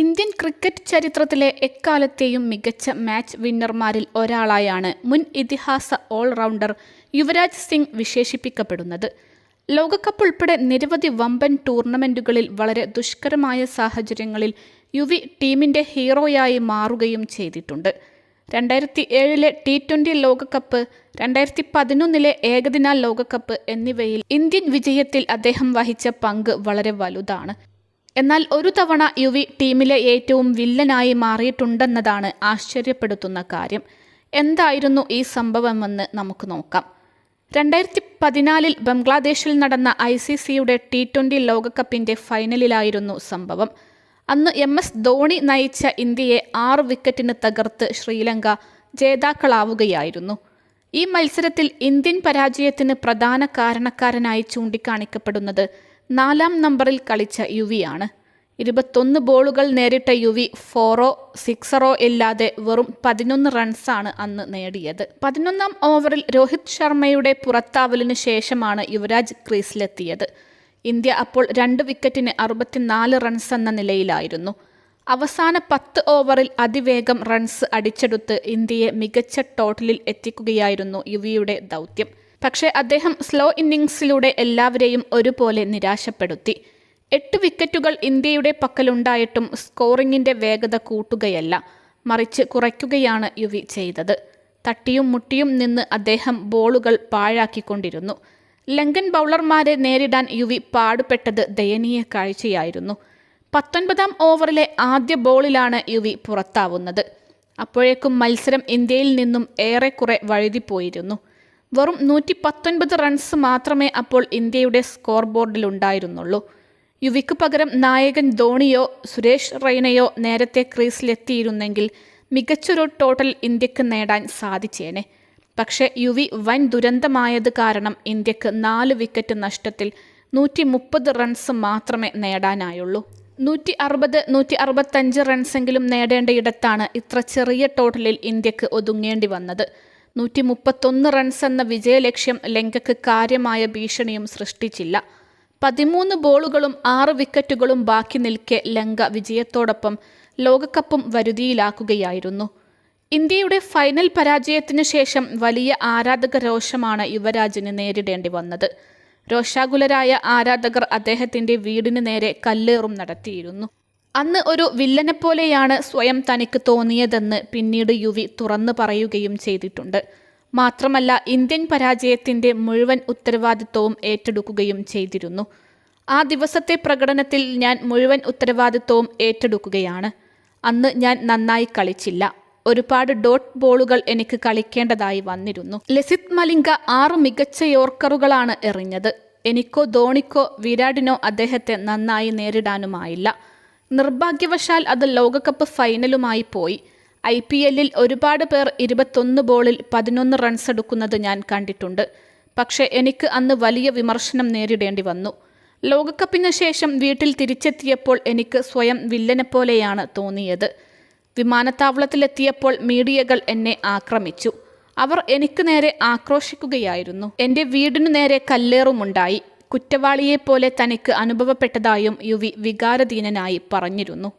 Indian cricket ചരിത്രത്തിലെ എക്കാലത്തെയും മികച്ച മാച്ച് വിന്നർമാരിൽ ഒരാളായാണ് മുൻ ഇതിഹാസ ഓൾറൗണ്ടർ യുവരാജ് സിംഗ് വിശേഷിപ്പിക്കപ്പെടുന്നത്. ലോകകപ്പ് ഉൾപ്പെടെ നിരവധി വമ്പൻ ടൂർണമെന്റുകളിൽ വളരെ ദുഷ്കരമായ സാഹചര്യങ്ങളിൽ യുവി ടീമിന്റെ ഹീറോയായി മാറുകയും ചെയ്തിട്ടുണ്ട്. രണ്ടായിരത്തി ഏഴിലെ ടി ട്വന്റി ലോകകപ്പ് രണ്ടായിരത്തി പതിനൊന്നിലെ ഏകദിന ലോകകപ്പ് എന്നിവയിൽ ഇന്ത്യൻ വിജയത്തിൽ അദ്ദേഹം വഹിച്ച പങ്ക് വളരെ വലുതാണ്. എന്നാൽ ഒരു തവണ യുവി ടീമിലെ ഏറ്റവും വില്ലനായി മാറിയിട്ടുണ്ടെന്നതാണ് ആശ്ചര്യപ്പെടുത്തുന്ന കാര്യം. എന്തായിരുന്നു ഈ സംഭവമെന്ന് നമുക്ക് നോക്കാം. രണ്ടായിരത്തി പതിനാലിൽ ബംഗ്ലാദേശിൽ നടന്ന ഐ സി സിയുടെ ടി ട്വന്റി ലോകകപ്പിന്റെ ഫൈനലിലായിരുന്നു സംഭവം. അന്ന് എം എസ് ധോണി നയിച്ച ഇന്ത്യയെ ആറ് വിക്കറ്റിന് തകർത്ത് ശ്രീലങ്ക ജേതാക്കളാവുകയായിരുന്നു. ഈ മത്സരത്തിൽ ഇന്ത്യൻ പരാജയത്തിന് പ്രധാന കാരണക്കാരനായി ചൂണ്ടിക്കാണിക്കപ്പെടുന്നത് നാലാം നമ്പറിൽ കളിച്ച യുവിയാണ്. ഇരുപത്തൊന്ന് ബോളുകൾ നേരിട്ട യുവി ഫോറോ സിക്സറോ ഇല്ലാതെ വെറും പതിനൊന്ന് റൺസാണ് അന്ന് നേടിയത്. പതിനൊന്നാം ഓവറിൽ രോഹിത് ശർമ്മയുടെ പുറത്താവലിന് ശേഷമാണ് യുവരാജ് ക്രീസിലെത്തിയത്. ഇന്ത്യ അപ്പോൾ രണ്ട് വിക്കറ്റിന് അറുപത്തിനാല് റൺസ് എന്ന നിലയിലായിരുന്നു. അവസാന പത്ത് ഓവറിൽ അതിവേഗം റൺസ് അടിച്ചെടുത്ത് ഇന്ത്യയെ മികച്ച ടോട്ടലിൽ എത്തിക്കുകയായിരുന്നു യുവിയുടെ ദൗത്യം. പക്ഷേ അദ്ദേഹം സ്ലോ ഇന്നിങ്സിലൂടെ എല്ലാവരെയും ഒരുപോലെ നിരാശപ്പെടുത്തി. എട്ട് വിക്കറ്റുകൾ ഇന്ത്യയുടെ പക്കലുണ്ടായിട്ടും സ്കോറിംഗിന്റെ വേഗത കൂട്ടുകയല്ല. മറിച്ച് കുറയ്ക്കുകയാണ് യുവി ചെയ്തത്. തട്ടിയും മുട്ടിയും നിന്ന് അദ്ദേഹം ബോളുകൾ പാഴാക്കിക്കൊണ്ടിരുന്നു. ലങ്കൻ ബൗളർമാരെ നേരിടാൻ യുവി പാടുപെട്ടത് ദയനീയ കാഴ്ചയായിരുന്നു. പത്തൊൻപതാം ഓവറിലെ ആദ്യ ബോളിലാണ് യുവി പുറത്താവുന്നത്. അപ്പോഴേക്കും മത്സരം ഇന്ത്യയിൽ നിന്നും ഏറെക്കുറെ വഴുതിപ്പോയിരുന്നു. വെറും നൂറ്റി പത്തൊൻപത് റൺസ് മാത്രമേ അപ്പോൾ ഇന്ത്യയുടെ സ്കോർ ബോർഡിലുണ്ടായിരുന്നുള്ളൂ യുവിക്ക് പകരം നായകൻ ധോണിയോ സുരേഷ് റെയ്നയോ നേരത്തെ ക്രീസിലെത്തിയിരുന്നെങ്കിൽ മികച്ചൊരു ടോട്ടൽ ഇന്ത്യയ്ക്ക് നേടാൻ സാധിച്ചേനെ. പക്ഷേ യുവി വൻ ദുരന്തമായത് കാരണം ഇന്ത്യയ്ക്ക് നാല് വിക്കറ്റ് നഷ്ടത്തിൽ നൂറ്റി മുപ്പത് റൺസ് മാത്രമേ നേടാനായുള്ളൂ. നൂറ്റി അറുപത് നൂറ്റി അറുപത്തഞ്ച് റൺസെങ്കിലും നേടേണ്ടയിടത്താണ് ഇത്ര ചെറിയ ടോട്ടലിൽ ഇന്ത്യയ്ക്ക് ഒതുങ്ങേണ്ടി വന്നത്. നൂറ്റി മുപ്പത്തൊന്ന് റൺസ് എന്ന വിജയലക്ഷ്യം ലങ്കയ്ക്ക് കാര്യമായ ഭീഷണിയും സൃഷ്ടിച്ചില്ല. പതിമൂന്ന് ബോളുകളും ആറ് വിക്കറ്റുകളും ബാക്കി നിൽക്കെ ലങ്ക വിജയത്തോടൊപ്പം ലോകകപ്പും വരുതിയിലാക്കുകയായിരുന്നു. ഇന്ത്യയുടെ ഫൈനൽ പരാജയത്തിനു ശേഷം വലിയ ആരാധക രോഷമാണ് യുവരാജിന് നേരിടേണ്ടി വന്നത്. രോഷാകുലരായ ആരാധകർ അദ്ദേഹത്തിന്റെ വീടിന് നേരെ കല്ലേറും നടത്തിയിരുന്നു. അന്ന് ഒരു വില്ലനെപ്പോലെയാണ് സ്വയം തനിക്ക് തോന്നിയതെന്ന് പിന്നീട് യുവി തുറന്നു പറയുകയും ചെയ്തിട്ടുണ്ട്. മാത്രമല്ല ഇന്ത്യൻ പരാജയത്തിന്റെ മുഴുവൻ ഉത്തരവാദിത്വവും ഏറ്റെടുക്കുകയും ചെയ്തിരുന്നു. ആ ദിവസത്തെ പ്രകടനത്തിൽ ഞാൻ മുഴുവൻ ഉത്തരവാദിത്വവും ഏറ്റെടുക്കുകയാണ്. അന്ന് ഞാൻ നന്നായി കളിച്ചില്ല. ഒരുപാട് ഡോട്ട് ബോളുകൾ എനിക്ക് കളിക്കേണ്ടതായി വന്നിരുന്നു. ലസിത് മലിംഗ ആറ് മികച്ച യോർക്കറുകളാണ് എറിഞ്ഞത്. എനിക്കോ ധോണിക്കോ വിരാടിനോ അദ്ദേഹത്തെ നന്നായി നേരിടാനുമായില്ല. നിർഭാഗ്യവശാൽ അത് ലോകകപ്പ് ഫൈനലുമായി പോയി. ഐ പി എല്ലിൽ ഒരുപാട് പേർ ഇരുപത്തൊന്ന് ബോളിൽ പതിനൊന്ന് റൺസ് എടുക്കുന്നത് ഞാൻ കണ്ടിട്ടുണ്ട്. പക്ഷേ എനിക്ക് അന്ന് വലിയ വിമർശനം നേരിടേണ്ടി വന്നു. ലോകകപ്പിന് ശേഷം വീട്ടിൽ തിരിച്ചെത്തിയപ്പോൾ എനിക്ക് സ്വയം വില്ലനെ പോലെയാണ് തോന്നിയത്. വിമാനത്താവളത്തിലെത്തിയപ്പോൾ മീഡിയകൾ എന്നെ ആക്രമിച്ചു. അവർ എനിക്ക് നേരെ ആക്രോശിക്കുകയായിരുന്നു. എന്റെ വീടിനു നേരെ കല്ലേറുമുണ്ടായി. കുറ്റവാളിയെപ്പോലെ തനിക്ക് അനുഭവപ്പെട്ടതായും യുവി വികാരധീനനായി പറഞ്ഞിരുന്നു.